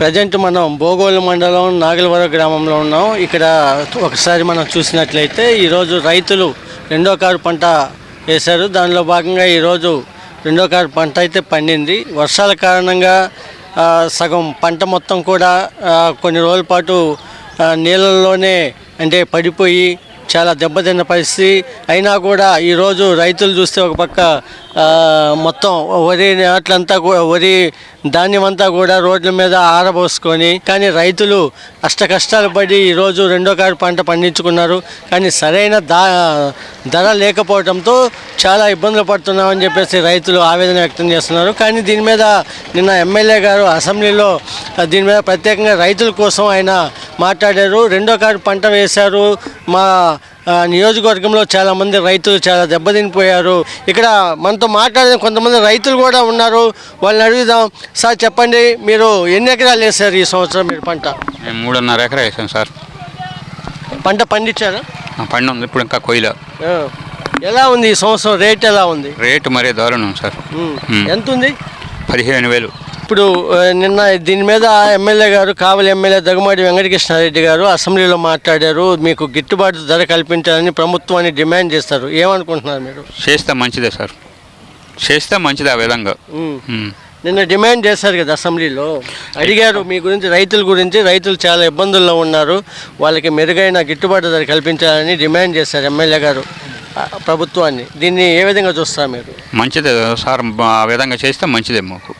Present మనం బోగోలు మండలం నాగలవరం గ్రామంలో ఉన్నాం. ఇక్కడ ఒకసారి మనం చూసినట్లయితే ఈరోజు రైతులు రెండో కారు పంట వేశారు. దానిలో భాగంగా ఈరోజు రెండో కారు పంట అయితే పండింది. వర్షాల కారణంగా సగం పంట మొత్తం కూడా కొన్ని రోజుల పాటు నీళ్ళల్లోనే అంటే పడిపోయి చాలా దెబ్బతిన్న పరిస్థితి. అయినా కూడా ఈరోజు రైతులు చూస్తే ఒక పక్క మొత్తం వరి నాట్లంతా వరి ధాన్యం అంతా కూడా రోడ్ల మీద ఆరబోసుకొని కానీ రైతులు అష్ట కష్టాలు పడి ఈరోజు రెండో కారు పంట పండించుకున్నారు. కానీ సరైన దా ధర లేకపోవడంతో చాలా ఇబ్బందులు పడుతున్నామని చెప్పేసి రైతులు ఆవేదన వ్యక్తం చేస్తున్నారు. కానీ దీని మీద నిన్న ఎమ్మెల్యే గారు అసెంబ్లీలో దీని మీద ప్రత్యేకంగా రైతుల కోసం ఆయన మాట్లాడారు. రెండో కారు పంట వేశారు మా నియోజకవర్గంలో చాలామంది రైతులు చాలా దెబ్బతినిపోయారు. ఇక్కడ మనతో మాట్లాడిన కొంతమంది రైతులు కూడా ఉన్నారు. వాళ్ళని అడుగుదాం. సార్ చెప్పండి మీరు ఎన్ని ఎకరాలు వేశారు ఈ సంవత్సరం మీరు పంట? మూడున్నర ఎకరా వేసాం సార్. పంట పండించారా? పండు ఉంది ఇప్పుడు ఇంకా కొయ్యలో. ఎలా ఉంది ఈ సంవత్సరం రేట్ ఎలా ఉంది? రేటు మరీ దారుణం సార్. ఎంత ఉంది? పదిహేను వేలు. ఇప్పుడు నిన్న దీని మీద ఎమ్మెల్యే గారు కావలి ఎమ్మెల్యే దగ్గుమాటి వెంకటకృష్ణారెడ్డి గారు అసెంబ్లీలో మాట్లాడారు. మీకు గిట్టుబాటు ధర కల్పించాలని ప్రభుత్వాన్ని డిమాండ్ చేస్తారు. ఏమనుకుంటున్నారు మీరు? చేస్తే మంచిదే సార్. చేస్తే మంచిదే ఆ విధంగా. నిన్న డిమాండ్ చేశారు కదా అసెంబ్లీలో. అడిగారు మీ గురించి రైతుల గురించి. రైతులు చాలా ఇబ్బందుల్లో ఉన్నారు. వాళ్ళకి మెరుగైన గిట్టుబాటు ధర కల్పించాలని డిమాండ్ చేశారు ఎమ్మెల్యే గారు. ప్రభుత్వాన్ని. దీన్ని ఏ విధంగా చూస్తారు మీరు? మంచిదే సార్ ఆ విధంగా చేస్తే మంచిదే మాకు.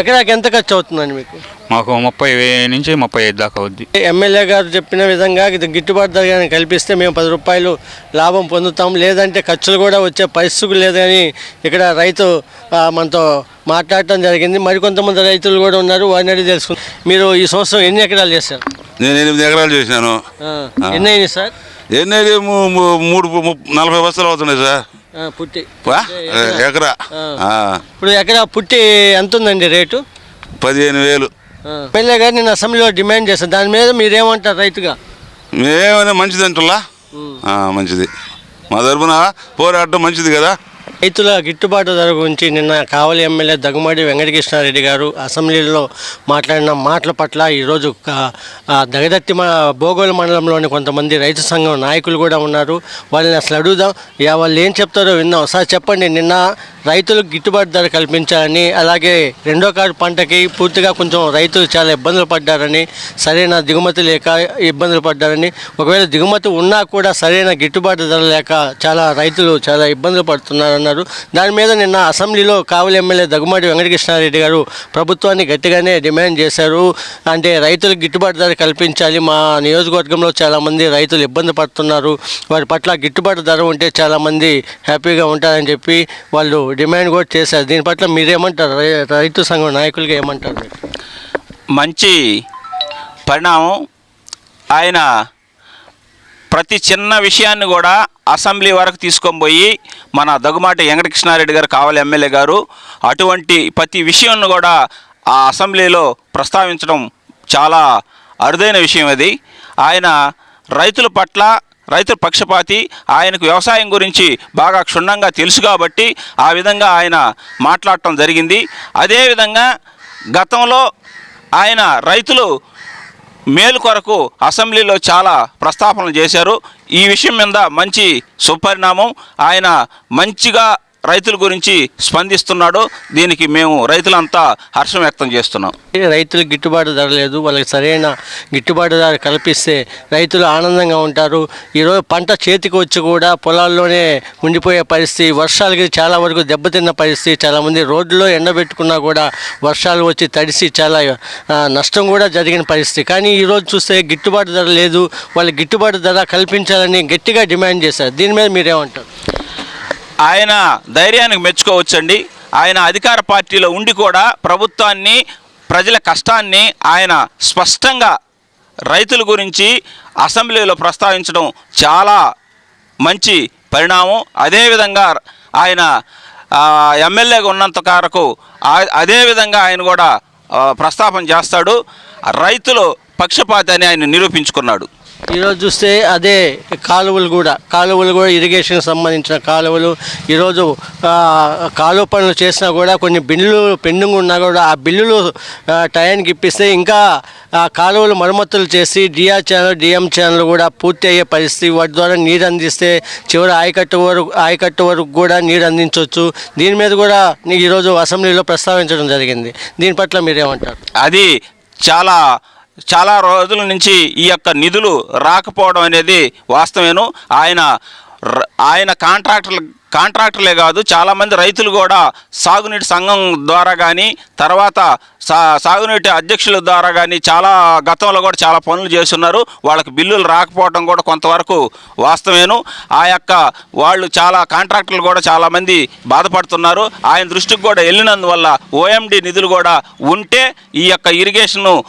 ఎకరాకి ఎంత ఖర్చు అవుతుందండి మీకు? మాకు ముప్పై నుంచి ముప్పై ఐదు దాకా అవుద్ది. ఎమ్మెల్యే గారు చెప్పిన విధంగా ఇది గిట్టుబాటు ధర కల్పిస్తే మేము పది రూపాయలు లాభం పొందుతాం. లేదంటే ఖర్చులు కూడా వచ్చే పరిస్థితి లేదని ఇక్కడ రైతు మనతో మాట్లాడటం జరిగింది. మరికొంతమంది రైతులు కూడా ఉన్నారు. వారిని అడిగి మీరు ఈ సంవత్సరం ఎన్ని ఎకరాలు చేశారు? నేను ఎనిమిది ఎకరాలు చేసినాను. ఎన్ని అయినాయి సార్? ఎన్ని మూ- మూ- మూడు నలభై బస్తాలు అవుతున్నాయి సార్. పుట్టి? ఎకరా. ఇప్పుడు ఎకరా పుట్టి ఎంత ఉందండి రేటు? పదిహేను వేలు. ఎమ్మెల్యే గారు నేను అసెంబ్లీలో డిమాండ్ చేస్తాను దాని మీద మీరేమంటారు రైతుగా? మేమైనా మంచిది అంటుల్లా? మంచిది. మా తరపున పోరాటం మంచిది కదా? రైతుల గిట్టుబాటు ధర గురించి నిన్న కావలి ఎమ్మెల్యే దగ్గుమడి వెంకటకృష్ణారెడ్డి గారు అసెంబ్లీలో మాట్లాడిన మాటల పట్ల ఈరోజు దగదత్తి మా మండలంలోని కొంతమంది రైతు సంఘం నాయకులు కూడా ఉన్నారు. వాళ్ళని అసలు అడుగుదాం. వాళ్ళు ఏం చెప్తారో విందాం. సార్ చెప్పండి. నిన్న రైతులకు గిట్టుబాటు ధర కల్పించాలని అలాగే రెండో కారు పంటకి పూర్తిగా కొంచెం రైతులు చాలా ఇబ్బందులు పడ్డారని సరైన దిగుమతి లేక ఇబ్బందులు పడ్డారని ఒకవేళ దిగుమతి ఉన్నా కూడా సరైన గిట్టుబాటు ధర లేక చాలా రైతులు చాలా ఇబ్బందులు పడుతున్నారన్నారు. దాని మీద నిన్న అసెంబ్లీలో కావలి ఎమ్మెల్యే దగ్గుమాటి వెంకటకృష్ణారెడ్డి గారు ప్రభుత్వాన్ని గట్టిగానే డిమాండ్ చేశారు. అంటే రైతులకు గిట్టుబాటు ధర కల్పించాలి. మా నియోజకవర్గంలో చాలామంది రైతులు ఇబ్బంది పడుతున్నారు. వారి పట్ల గిట్టుబాటు ధర ఉంటే చాలామంది హ్యాపీగా ఉంటారని చెప్పి వాళ్ళు డిమాండ్ కూడా చేశారు. దీని పట్ల మీరేమంటారు? రైతు సంఘం నాయకులుగా ఏమంటారు? మంచి పరిణామం. ఆయన ప్రతి చిన్న విషయాన్ని కూడా అసెంబ్లీ వరకు తీసుకొని పోయి మన దగ్గుమాటి వెంకటకృష్ణారెడ్డి గారు కావాలి ఎమ్మెల్యే గారు అటువంటి ప్రతి విషయాన్ని కూడా ఆ అసెంబ్లీలో ప్రస్తావించడం చాలా అరుదైన విషయం అది. ఆయన రైతుల పట్ల రైతుల పక్షపాతి ఆయనకు వ్యవసాయం గురించి బాగా క్షుణ్ణంగా తెలుసు కాబట్టి ఆ విధంగా ఆయన మాట్లాడటం జరిగింది. అదేవిధంగా గతంలో ఆయన రైతులు మేలు కొరకు అసెంబ్లీలో చాలా ప్రస్తాపనలు చేశారు. ఈ విషయం మీద మంచి సుపరిణామం ఆయన మంచిగా రైతుల గురించి స్పందిస్తున్నాడో. దీనికి మేము రైతులంతా హర్షం వ్యక్తం చేస్తున్నాం. రైతులు గిట్టుబాటు ధర లేదు. వాళ్ళకి సరైన గిట్టుబాటు ధర కల్పిస్తే రైతులు ఆనందంగా ఉంటారు. ఈరోజు పంట చేతికి వచ్చి కూడా పొలాల్లోనే ఉండిపోయే పరిస్థితి వర్షాలకి చాలా వరకు దెబ్బతిన్న పరిస్థితి చాలామంది రోడ్లో ఎండబెట్టుకున్నా కూడా వర్షాలు వచ్చి తడిసి చాలా నష్టం కూడా జరిగిన పరిస్థితి. కానీ ఈరోజు చూస్తే గిట్టుబాటు ధర లేదు. వాళ్ళకి గిట్టుబాటు ధర కల్పించాలని గట్టిగా డిమాండ్ చేశారు. దీని మీద మీరేమంటారు? ఆయన ధైర్యానికి మెచ్చుకోవచ్చండి. ఆయన అధికార పార్టీలో ఉండి కూడా ప్రభుత్వాన్ని ప్రజల కష్టాన్ని ఆయన స్పష్టంగా రైతుల గురించి అసెంబ్లీలో ప్రస్తావించడం చాలా మంచి పరిణామం. అదేవిధంగా ఆయన ఎమ్మెల్యేగా ఉన్నంత కారకు అదేవిధంగా ఆయన కూడా ప్రస్తాపన చేస్తాడు. రైతులు పక్షపాతి అని ఆయన నిరూపించుకున్నాడు. ఈరోజు చూస్తే అదే కాలువలు కూడా. కాలువలు కూడా ఇరిగేషన్కి సంబంధించిన కాలువలు. ఈరోజు కాలువ పనులు చేసినా కూడా కొన్ని బిల్లులు పెండింగ్ ఉన్నా కూడా ఆ బిల్లులు టయానికి ఇప్పిస్తే ఇంకా ఆ కాలువలు మరమ్మతులు చేసి డిఆర్ ఛానల్ డిఎం ఛానల్ కూడా పూర్తి అయ్యే పరిస్థితి వాటి ద్వారా నీరు అందిస్తే చివరి ఆయకట్టు వరకు ఆయకట్టు వరకు కూడా నీరు అందించవచ్చు. దీని మీద కూడా ఈరోజు అసెంబ్లీలో ప్రస్తావించడం జరిగింది. దీని పట్ల మీరేమంటారు? అది చాలా చాలా రోజుల నుంచి ఈ యొక్క నిధులు రాకపోవడం అనేది వాస్తవేను ఆయన ఆయన కాంట్రాక్టర్లు కాంట్రాక్టర్లే కాదు చాలామంది రైతులు కూడా సాగునీటి సంఘం ద్వారా కానీ తర్వాత సా సాగునీటి అధ్యక్షుల ద్వారా కానీ చాలా గతంలో కూడా చాలా పనులు చేస్తున్నారు. వాళ్ళకి బిల్లులు రాకపోవడం కూడా కొంతవరకు వాస్తవేను ఆ యొక్క వాళ్ళు చాలా కాంట్రాక్టర్లు కూడా చాలామంది బాధపడుతున్నారు. ఆయన దృష్టికి కూడా వెళ్ళినందువల్ల ఓఎండి నిధులు కూడా ఉంటే ఈ యొక్క ఇరిగేషను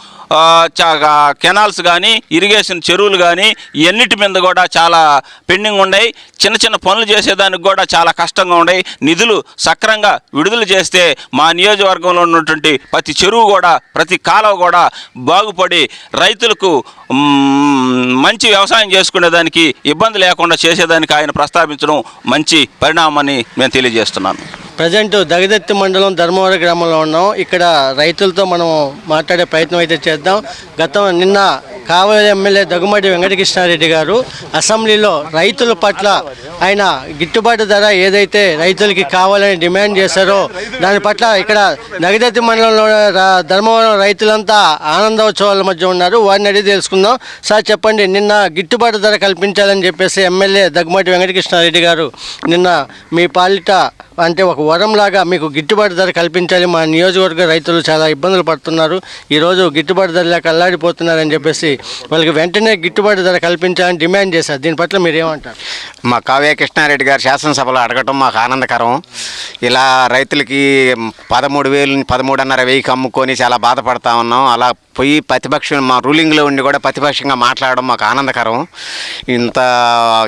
కెనాల్స్ కానీ ఇరిగేషన్ చెరువులు కానీ ఇవన్నిటి మీద కూడా చాలా పెండింగ్ ఉన్నాయి చిన్న చిన్న పనులు చేసేదానికి కూడా చాలా కష్టంగా ఉన్నాయి నిధులు సక్రంగా విడుదల చేస్తే మా నియోజకవర్గంలో ఉన్నటువంటి ప్రతి చెరువు కూడా ప్రతి కాలువ కూడా బాగుపడి రైతులకు మంచి వ్యవసాయం చేసుకునేదానికి ఇబ్బంది లేకుండా చేసేదానికి ఆయన ప్రస్తావించడం మంచి పరిణామని నేను తెలియజేస్తున్నాను. ప్రజెంట్ దగదత్తి మండలం ధర్మవరం గ్రామంలో ఉన్నాం. ఇక్కడ రైతులతో మనం మాట్లాడే ప్రయత్నం అయితే చేద్దాం. గతం నిన్న కావలి ఎమ్మెల్యే దగ్గుమటి వెంకటకృష్ణారెడ్డి గారు అసెంబ్లీలో రైతుల పట్ల ఆయన గిట్టుబాటు ధర ఏదైతే రైతులకి కావాలని డిమాండ్ చేశారో దాని పట్ల ఇక్కడ దగదత్తి మండలంలో ధర్మవరం రైతులంతా ఆనందోత్సవాల మధ్య ఉన్నారు. వారిని అడిగి తెలుసుకుందాం. సార్ చెప్పండి నిన్న గిట్టుబాటు ధర కల్పించాలని చెప్పేసి ఎమ్మెల్యే దగ్గుమటి వెంకటకృష్ణారెడ్డి గారు నిన్న మీ పాలిట అంటే ఒక వరంలాగా మీకు గిట్టుబాటు ధర కల్పించాలి. మా నియోజకవర్గ రైతులు చాలా ఇబ్బందులు పడుతున్నారు. ఈరోజు గిట్టుబాటు ధర లేక అల్లాడిపోతున్నారని చెప్పేసి వాళ్ళకి వెంటనే గిట్టుబాటు ధర కల్పించాలని డిమాండ్ చేశారు. దీని పట్ల మీరు ఏమంటారు? మా కావ్య కృష్ణారెడ్డి గారు శాసనసభలో అడగటం మాకు ఆనందకరం. ఇలా రైతులకి పదమూడు వేలు పదమూడున్నర వెయ్యికి అమ్ముకొని చాలా బాధపడతా ఉన్నాం. అలా పోయి ప్రతిపక్షం మా రూలింగ్లో ఉండి కూడా ప్రతిపక్షంగా మాట్లాడడం మాకు ఆనందకరం. ఇంత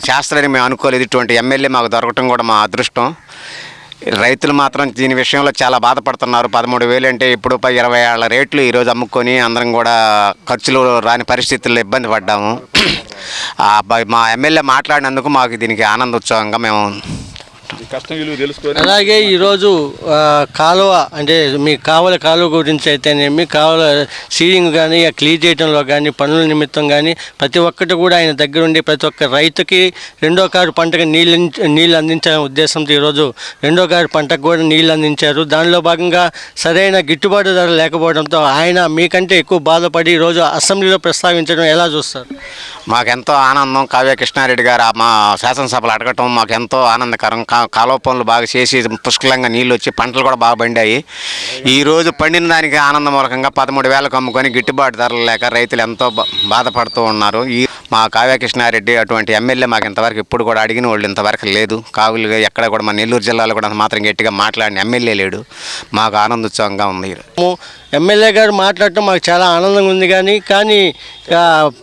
శాస్త్రాన్ని మేము అనుకోలేదు. ఇటువంటి ఎమ్మెల్యే మాకు దొరకటం కూడా మా అదృష్టం. రైతులు మాత్రం దీని విషయంలో చాలా బాధపడుతున్నారు. పదమూడు వేలు అంటే ఇప్పుడు పై ఇరవై ఏళ్ళ రేట్లు ఈరోజు అమ్ముకొని అందరం కూడా ఖర్చులు రాని పరిస్థితుల్లో ఇబ్బంది పడ్డాము. మా ఎమ్మెల్యే మాట్లాడినందుకు మాకు దీనికి ఆనందోత్సవంగా మేము అలాగే ఈరోజు కాలువ అంటే మీ కావల కాలువ గురించి అయితేనేమి కావల సీలింగ్ కానీ ఆ క్లీన్ చేయడంలో కానీ పనుల నిమిత్తం కానీ ప్రతి ఒక్కటి కూడా ఆయన దగ్గరుండి ప్రతి ఒక్క రైతుకి రెండో కారు పంటకి నీళ్ళు నీళ్ళు అందించాలనే ఉద్దేశంతో ఈరోజు రెండో కారు పంటకు కూడా నీళ్ళు అందించారు. దానిలో భాగంగా సరైన గిట్టుబాటు ధర లేకపోవడంతో ఆయన మీకంటే ఎక్కువ బాధపడి ఈరోజు అసెంబ్లీలో ప్రస్తావించడం ఎలా చూస్తారు? మాకెంతో ఆనందం. కావ్య కృష్ణారెడ్డి గారు ఆ మా శాసనసభలు అడగటం మాకు ఎంతో ఆనందకరం. కా కాలువ పనులు బాగా చేసి పుష్కలంగా నీళ్ళు వచ్చి పంటలు కూడా బాగా పండాయి. ఈ రోజు పండిన దానికి ఆనందమూలకంగా పదమూడు వేలకు అమ్ముకొని గిట్టుబాటు ధరలు లేక రైతులు ఎంతో బాధపడుతూ ఉన్నారు. ఈ మా కావ్యకృష్ణారెడ్డి అటువంటి ఎమ్మెల్యే మాకు ఇంతవరకు ఇప్పుడు కూడా అడిగిన వాళ్ళు ఇంతవరకు లేదు. కావులుగా ఎక్కడ కూడా మన నెల్లూరు జిల్లాలో కూడా మాత్రం గట్టిగా మాట్లాడిన ఎమ్మెల్యే లేడు. మాకు ఆనందోత్సవంగా ఉంది. ఎమ్మెల్యే గారు మాట్లాడటం మాకు చాలా ఆనందంగా ఉంది కానీ కానీ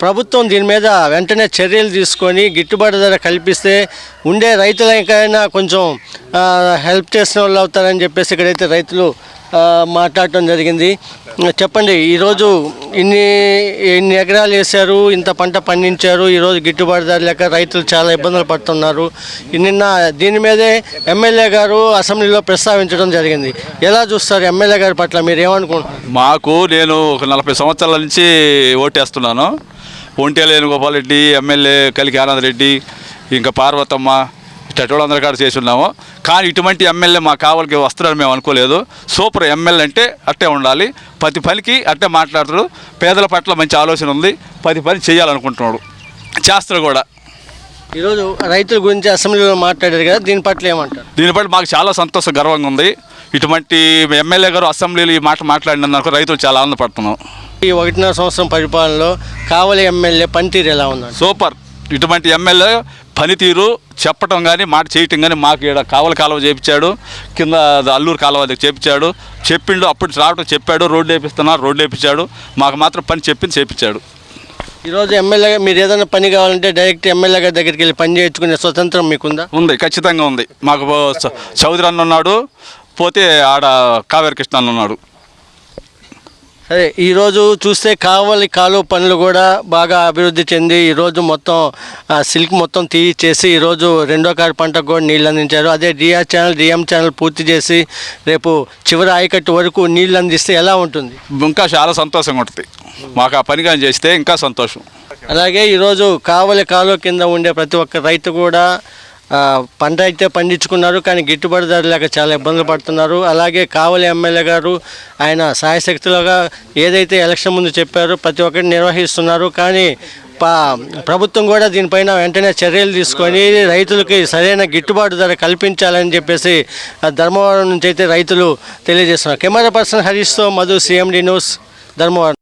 ప్రభుత్వం దీని మీద వెంటనే చర్యలు తీసుకొని గిట్టుబాటు ధర కల్పిస్తే ఉండే రైతులకైనా కొంచెం హెల్ప్ చేసిన వాళ్ళు అవుతారని చెప్పేసి ఇక్కడైతే రైతులు మాట్లాడటం జరిగింది. చెప్పండి ఈరోజు ఇన్ని ఇన్ని ఎకరాలు వేశారు? ఇంత పంట పండించారు? ఈరోజు గిట్టుబాటు ధర లేక రైతులు చాలా ఇబ్బందులు పడుతున్నారు. నిన్న దీని మీదే ఎమ్మెల్యే గారు అసెంబ్లీలో ప్రస్తావించడం జరిగింది. ఎలా చూస్తారు ఎమ్మెల్యే గారి పట్ల? మీరు ఏమనుకుంటున్నారు మాకు నేను ఒక నలభై సంవత్సరాల నుంచి ఓటేస్తున్నాను. ఒంటేలేని గోపాల్ రెడ్డి ఎమ్మెల్యే కలికి ఆనంద్ రెడ్డి ఇంకా పార్వతమ్మ ఇట్టోళ్ళందరూ కాడ చేసి ఉన్నాము కానీ ఇటువంటి ఎమ్మెల్యే మా కావలికి వస్తున్నారని మేము అనుకోలేదు. సూపర్ ఎమ్మెల్యే అంటే అట్టే ఉండాలి. ప్రతి పనికి అట్టే మాట్లాడుతాడు పేదల పట్ల మంచి ఆలోచన ఉంది. పది పని చేయాలనుకుంటున్నాడు. చేస్తారు కూడా. ఈరోజు రైతుల గురించి అసెంబ్లీలో మాట్లాడారు కదా దీని పట్ల ఏమంటారు? దీని బట్టి మాకు చాలా సంతోషం గర్వంగా ఉంది. ఇటువంటి ఎమ్మెల్యే గారు అసెంబ్లీలో ఈ మాట మాట్లాడినందుకు రైతులు చాలా ఆనందపడుతున్నాం. ఈ ఒకటిన్నర సంవత్సరం పరిపాలనలో కావలి ఎమ్మెల్యే పనితీరు ఎలా ఉందండి? సూపర్. ఇటువంటి ఎమ్మెల్యే పనితీరు చెప్పటం కానీ మాట చేయటం కానీ మాకు ఇక్కడ కావల కాలువ చేపించాడు కింద అల్లూరు కాలువ చేపించాడు చెప్పిండు అప్పుడు రావటం చెప్పాడు రోడ్డు వేపిస్తున్నారు రోడ్డు వేపించాడు మాకు మాత్రం పని చెప్పింది చేపించాడు. ఈరోజు ఎమ్మెల్యే మీరు ఏదైనా పని కావాలంటే డైరెక్ట్ ఎమ్మెల్యే గారి దగ్గరికి వెళ్ళి పని చేయించుకునే స్వతంత్రం మీకుందా? ఉంది ఖచ్చితంగా ఉంది. మాకు చౌదరి అన్న ఉన్నాడు పోతే ఆడ కావేరి కృష్ణ అన్న ఉన్నాడు. అదే ఈరోజు చూస్తే కావలి కాలువ పనులు కూడా బాగా అభివృద్ధి చెంది ఈరోజు మొత్తం సిల్క్ మొత్తం తీసేసి ఈరోజు రెండో కారు పంటకు కూడా నీళ్ళు అందించారు. అదే డిఆర్ ఛానల్ డిఎం ఛానల్ పూర్తి చేసి రేపు చివరి ఆయకట్టు వరకు నీళ్ళు అందిస్తే ఎలా ఉంటుంది? ఇంకా చాలా సంతోషంగా ఉంటుంది. మాకు ఆ పని కానీ చేస్తే ఇంకా సంతోషం. అలాగే ఈరోజు కావలి కాలువ కింద ఉండే ప్రతి ఒక్క రైతు కూడా పంట అయితే పండించుకున్నారు కానీ గిట్టుబాటు ధర లేక చాలా ఇబ్బందులు పడుతున్నారు. అలాగే కావలి ఎమ్మెల్యే గారు ఆయన సాయశక్తులుగా ఏదైతే ఎలక్షన్ ముందు చెప్పారో ప్రతి ఒక్కరిని నిర్వహిస్తున్నారు. కానీ పా ప్రభుత్వం కూడా దీనిపైన వెంటనే చర్యలు తీసుకొని రైతులకి సరైన గిట్టుబాటు ధర కల్పించాలని చెప్పేసి ధర్మవరం నుంచి అయితే రైతులు తెలియజేస్తున్నారు. కెమెరా పర్సన్ హరీష్తో మధు సిఎండి న్యూస్ ధర్మవరం.